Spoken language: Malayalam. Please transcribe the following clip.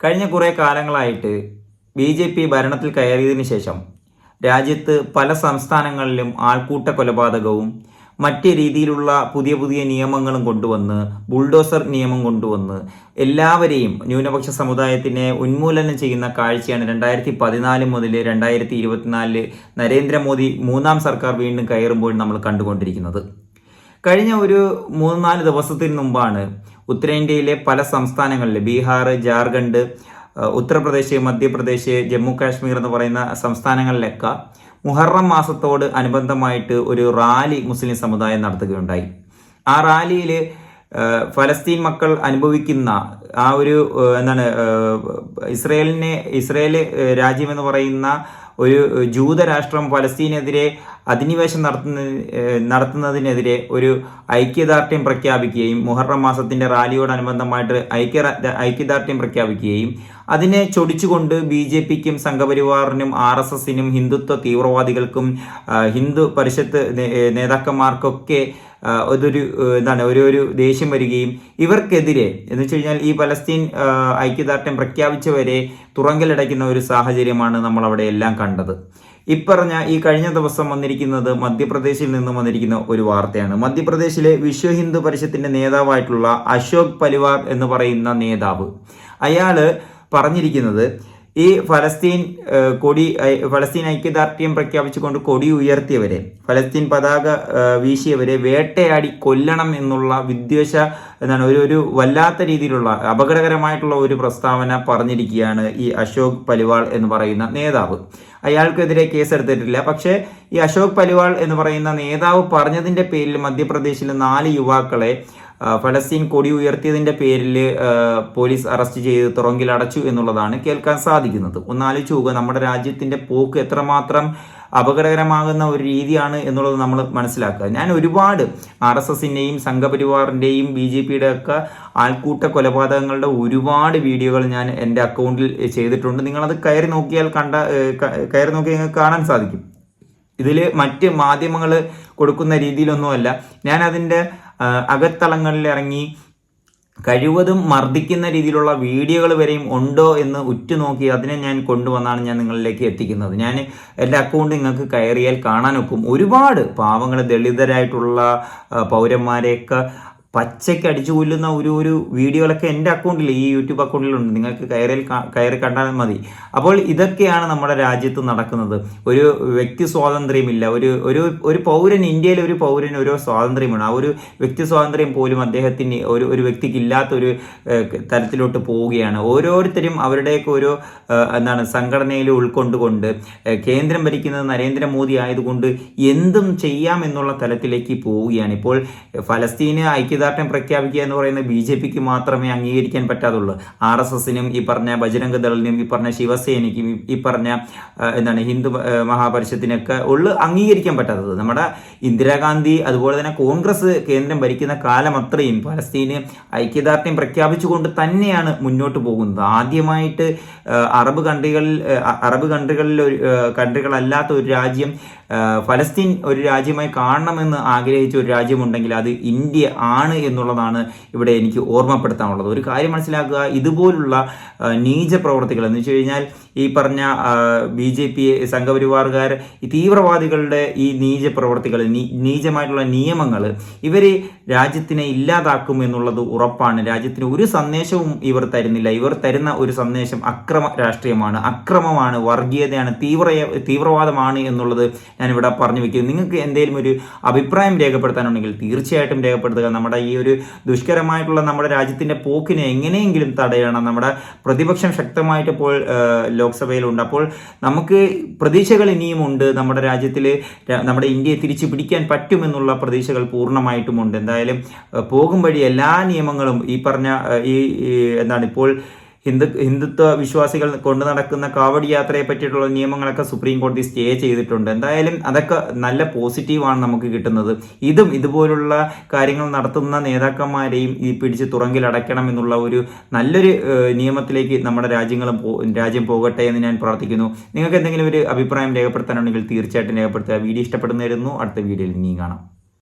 കഴിഞ്ഞ കുറേ കാലങ്ങളായിട്ട് ബി ജെ പി ഭരണത്തിൽ കയറിയതിനു ശേഷം രാജ്യത്ത് പല സംസ്ഥാനങ്ങളിലും ആൾക്കൂട്ട കൊലപാതകവും മറ്റ് രീതിയിലുള്ള പുതിയ പുതിയ നിയമങ്ങളും കൊണ്ടുവന്ന് ബുൾഡോസർ നിയമം കൊണ്ടുവന്ന് എല്ലാവരെയും ന്യൂനപക്ഷ സമുദായത്തിനെ ഉന്മൂലനം ചെയ്യുന്ന കാഴ്ചയാണ് രണ്ടായിരത്തി പതിനാല് മുതൽ രണ്ടായിരത്തി ഇരുപത്തിനാലിൽ നരേന്ദ്രമോദി മൂന്നാം സർക്കാർ വീണ്ടും കയറുമ്പോൾ നമ്മൾ കണ്ടുകൊണ്ടിരിക്കുന്നത്. കഴിഞ്ഞ ഒരു മൂന്ന് നാല് ദിവസത്തിന് മുമ്പാണ് ഉത്തരേന്ത്യയിലെ പല സംസ്ഥാനങ്ങളിൽ ബീഹാർ ജാർഖണ്ഡ് ഉത്തർപ്രദേശ് മധ്യപ്രദേശ് ജമ്മു കാശ്മീർ എന്ന് പറയുന്ന സംസ്ഥാനങ്ങളിലൊക്കെ മുഹറം മാസത്തോട് അനുബന്ധമായിട്ട് ഒരു റാലി മുസ്ലിം സമുദായം നടത്തുകയുണ്ടായി. ആ റാലിയിൽ ഫലസ്തീൻ മക്കൾ അനുഭവിക്കുന്ന ആ ഒരു എന്താണ് ഇസ്രയേലിനെ ഇസ്രയേൽ രാജ്യമെന്ന് പറയുന്ന ഒരു ജൂതരാഷ്ട്രം പലസ്തീനെതിരെ അധിനിവേശം നടത്തുന്ന നടത്തുന്നതിനെതിരെ ഒരു ഐക്യദാർഢ്യം പ്രഖ്യാപിക്കുകയും മുഹറം മാസത്തിന്റെ റാലിയോടനുബന്ധമായിട്ട് ഐക്യ ഐക്യദാർഢ്യം പ്രഖ്യാപിക്കുകയും അതിനെ ചൊടിച്ചുകൊണ്ട് ബി ജെ പിക്കും സംഘപരിവാറിനും ആർ എസ് എസിനും ഹിന്ദുത്വ തീവ്രവാദികൾക്കും ഹിന്ദു പരിഷത്ത് നേതാക്കന്മാർക്കൊക്കെ അതൊരു എന്താണ് ഒരു ഒരു ദേഷ്യം വരികയും ഇവർക്കെതിരെ എന്ന് വെച്ച് കഴിഞ്ഞാൽ ഈ പലസ്തീൻ ഐക്യദാർഢ്യം പ്രഖ്യാപിച്ചവരെ തുറങ്കലടയ്ക്കുന്ന ഒരു സാഹചര്യമാണ് നമ്മൾ അവിടെ എല്ലാം കണ്ടത്. ഇപ്പറഞ്ഞ ഈ കഴിഞ്ഞ ദിവസം വന്നിരിക്കുന്നത് മധ്യപ്രദേശിൽ നിന്നും വന്നിരിക്കുന്ന ഒരു വാർത്തയാണ്. മധ്യപ്രദേശിലെ വിശ്വ ഹിന്ദു പരിഷത്തിന്റെ നേതാവായിട്ടുള്ള അശോക് പലിവാർ എന്ന് പറയുന്ന നേതാവ് അയാൾ പറഞ്ഞിരിക്കുന്നത് ഈ ഫലസ്തീൻ കൊടി ഫലസ്തീൻ ഐക്യദാർഢ്യം പ്രഖ്യാപിച്ചുകൊണ്ട് കൊടി ഉയർത്തിയവരെ ഫലസ്തീൻ പതാക വീശിയവരെ വേട്ടയാടി കൊല്ലണം എന്നുള്ള വിദ്വേഷ എന്താണ് ഒരു ഒരു വല്ലാത്ത രീതിയിലുള്ള അപകടകരമായിട്ടുള്ള ഒരു പ്രസ്താവന പറഞ്ഞിരിക്കുകയാണ് ഈ അശോക് പലിവാൾ എന്ന് പറയുന്ന നേതാവ്. അയാൾക്കെതിരെ കേസെടുത്തിട്ടില്ല. പക്ഷേ ഈ അശോക് പലിവാൾ എന്ന് പറയുന്ന നേതാവ് പറഞ്ഞതിന്റെ പേരിൽ മധ്യപ്രദേശിലെ നാല് യുവാക്കളെ ഫലസ്തീൻ കൊടി ഉയർത്തിയതിന്റെ പേരിൽ പോലീസ് അറസ്റ്റ് ചെയ്ത് തുറങ്കിൽ അടച്ചു എന്നുള്ളതാണ് കേൾക്കാൻ സാധിക്കുന്നത്. ഒന്നാലോചിച്ച് നോക്കുക നമ്മുടെ രാജ്യത്തിന്റെ പോക്ക് എത്രമാത്രം അപകടകരമാകുന്ന ഒരു രീതിയാണ് എന്നുള്ളത് നമ്മൾ മനസ്സിലാക്കുക. ഞാൻ ഒരുപാട് ആർ എസ് എസിന്റെയും സംഘപരിവാറിന്റെയും ബി ജെ പിയുടെ ഒക്കെ ആൾക്കൂട്ട കൊലപാതകങ്ങളുടെ ഒരുപാട് വീഡിയോകൾ ഞാൻ എന്റെ അക്കൗണ്ടിൽ ചെയ്തിട്ടുണ്ട്. നിങ്ങളത് കയറി നോക്കിയാൽ കണ്ട കയറി നോക്കി നിങ്ങൾക്ക് കാണാൻ സാധിക്കും. ഇതിൽ മറ്റ് മാധ്യമങ്ങൾ കൊടുക്കുന്ന രീതിയിലൊന്നുമല്ല. ഞാൻ അതിന്റെ അകത്തളങ്ങളിൽ ഇറങ്ങി കഴിവതും മർദ്ദിക്കുന്ന രീതിയിലുള്ള വീഡിയോകൾ വരെയും ഉണ്ടോ എന്ന് ഉറ്റുനോക്കി അതിനെ ഞാൻ കൊണ്ടുവന്നാണ് ഞാൻ നിങ്ങളിലേക്ക് എത്തിക്കുന്നത്. ഞാൻ എന്റെ അക്കൗണ്ട് നിങ്ങൾക്ക് കയറിയാൽ കാണാനൊക്കും. ഒരുപാട് പാവങ്ങൾ ദളിതരായിട്ടുള്ള പൗരന്മാരെയൊക്കെ പച്ചയ്ക്ക് അടിച്ചു കൊല്ലുന്ന ഒരു ഒരു വീഡിയോകളൊക്കെ എന്റെ അക്കൗണ്ടിൽ ഈ യൂട്യൂബ് അക്കൗണ്ടിലുണ്ട് നിങ്ങൾക്ക് കയറി കയറി കണ്ടാൽ മതി. അപ്പോൾ ഇതൊക്കെയാണ് നമ്മുടെ രാജ്യത്ത് നടക്കുന്നത്. ഒരു വ്യക്തി സ്വാതന്ത്ര്യമില്ല. ഒരു ഒരു ഒരു പൗരൻ ഇന്ത്യയിലെ ഒരു പൗരന് ഒരു സ്വാതന്ത്ര്യമാണ്. ആ ഒരു വ്യക്തി സ്വാതന്ത്ര്യം പോലും അദ്ദേഹത്തിന് ഒരു ഒരു വ്യക്തിക്ക് ഇല്ലാത്ത ഒരു തരത്തിലോട്ട് പോവുകയാണ്. ഓരോരുത്തരും അവരുടെയൊക്കെ ഒരു എന്താണ് സംഘടനയിൽ ഉൾക്കൊണ്ടുകൊണ്ട് കേന്ദ്രം ഭരിക്കുന്നത് നരേന്ദ്രമോദി ആയതുകൊണ്ട് എന്തും ചെയ്യാം എന്നുള്ള തലത്തിലേക്ക് പോവുകയാണ്. ഇപ്പോൾ ഫലസ്തീന് ഐക്യദാർഢ്യം പ്രഖ്യാപിക്കുക എന്ന് പറയുന്നത് ബി ജെ പിക്ക് മാത്രമേ അംഗീകരിക്കാൻ പറ്റാത്തുള്ളൂ ആർ എസ് എസിനും ഈ പറഞ്ഞ ബജരംഗ ദളിനും ഈ പറഞ്ഞ ശിവസേനയ്ക്കും ഈ- പറഞ്ഞ എന്താണ് ഹിന്ദു മഹാപരിഷത്തിനൊക്കെ ഉള്ളു അംഗീകരിക്കാൻ പറ്റാത്തത്. നമ്മുടെ ഇന്ദിരാഗാന്ധി അതുപോലെ തന്നെ കോൺഗ്രസ് കേന്ദ്രം ഭരിക്കുന്ന കാലം അത്രയും പലസ്തീന് ഐക്യദാർഢ്യം പ്രഖ്യാപിച്ചുകൊണ്ട് തന്നെയാണ് മുന്നോട്ട് പോകുന്നത്. ആദ്യമായിട്ട് അറബ് കൺട്രികളിൽ അറബ് കൺട്രികളിൽ ഒരു കൺട്രികളല്ലാത്ത ഒരു രാജ്യം ഫലസ്തീൻ ഒരു രാജ്യമായി കാണണമെന്ന് ആഗ്രഹിച്ച ഒരു രാജ്യമുണ്ടെങ്കിൽ അത് ഇന്ത്യ ആണ് എന്നുള്ളതാണ് ഇവിടെ എനിക്ക് ഓർമ്മപ്പെടുത്താനുള്ളത്. ഒരു കാര്യം മനസ്സിലാക്കുക ഇതുപോലുള്ള നീച പ്രവർത്തികൾ എന്ന് വെച്ച് കഴിഞ്ഞാൽ ഈ പറഞ്ഞ ബി ജെ പി സംഘപരിവാറുകാർ ഈ തീവ്രവാദികളുടെ ഈ നീച പ്രവർത്തികൾ നീചമായിട്ടുള്ള നിയമങ്ങൾ ഇവർ രാജ്യത്തിനെ ഇല്ലാതാക്കും എന്നുള്ളത് ഉറപ്പാണ്. രാജ്യത്തിന് ഒരു സന്ദേശവും ഇവർ തരുന്നില്ല. ഇവർ തരുന്ന ഒരു സന്ദേശം അക്രമ രാഷ്ട്രീയമാണ്. അക്രമമാണ് വർഗീയതയാണ് തീവ്ര തീവ്രവാദമാണ് എന്നുള്ളത് ഞാനിവിടെ പറഞ്ഞു വെക്കുന്നു. നിങ്ങൾക്ക് എന്തെങ്കിലും ഒരു അഭിപ്രായം രേഖപ്പെടുത്താനുണ്ടെങ്കിൽ തീർച്ചയായിട്ടും രേഖപ്പെടുത്തുക. നമ്മുടെ ഈ ഒരു ദുഷ്കരമായിട്ടുള്ള നമ്മുടെ രാജ്യത്തിന്റെ പോക്കിനെ എങ്ങനെയെങ്കിലും തടയണം. നമ്മുടെ പ്രതിപക്ഷം ശക്തമായിട്ട് ഇപ്പോൾ ആ, ലോക്സഭയിലുണ്ട്. അപ്പോൾ നമുക്ക് പ്രതീക്ഷകൾ ഇനിയും ഉണ്ട്. നമ്മുടെ രാജ്യത്തിൽ നമ്മുടെ ഇന്ത്യയെ തിരിച്ചു പിടിക്കാൻ പറ്റുമെന്നുള്ള പ്രതീക്ഷകൾ പൂർണമായിട്ടുമുണ്ട്. എന്തായാലും പോകും വഴി എല്ലാ നിയമങ്ങളും ഈ പറഞ്ഞ ഈ എന്താണ് ഇപ്പോൾ ഹിന്ദു ഹിന്ദുത്വ വിശ്വാസികൾ കൊണ്ടു നടക്കുന്ന കാവടി യാത്രയെ പറ്റിയിട്ടുള്ള നിയമങ്ങളൊക്കെ സുപ്രീം കോടതി സ്റ്റേ ചെയ്തിട്ടുണ്ട്. എന്തായാലും അതൊക്കെ നല്ല പോസിറ്റീവാണ് നമുക്ക് കിട്ടുന്നത്. ഇതും ഇതുപോലുള്ള കാര്യങ്ങൾ നടത്തുന്ന നേതാക്കന്മാരെയും ഈ പിടിച്ച് തുറങ്കിലടയ്ക്കണം എന്നുള്ള ഒരു നല്ലൊരു നിയമത്തിലേക്ക് നമ്മുടെ രാജ്യങ്ങളും രാജ്യം പോകട്ടെ എന്ന് ഞാൻ പ്രാർത്ഥിക്കുന്നു. നിങ്ങൾക്ക് എന്തെങ്കിലും ഒരു അഭിപ്രായം രേഖപ്പെടുത്താനുണ്ടെങ്കിൽ തീർച്ചയായിട്ടും രേഖപ്പെടുത്തുക. വീഡിയോ ഇഷ്ടപ്പെടുന്നതായിരുന്നു അടുത്ത വീഡിയോയിൽ ഇനിയും കാണാം.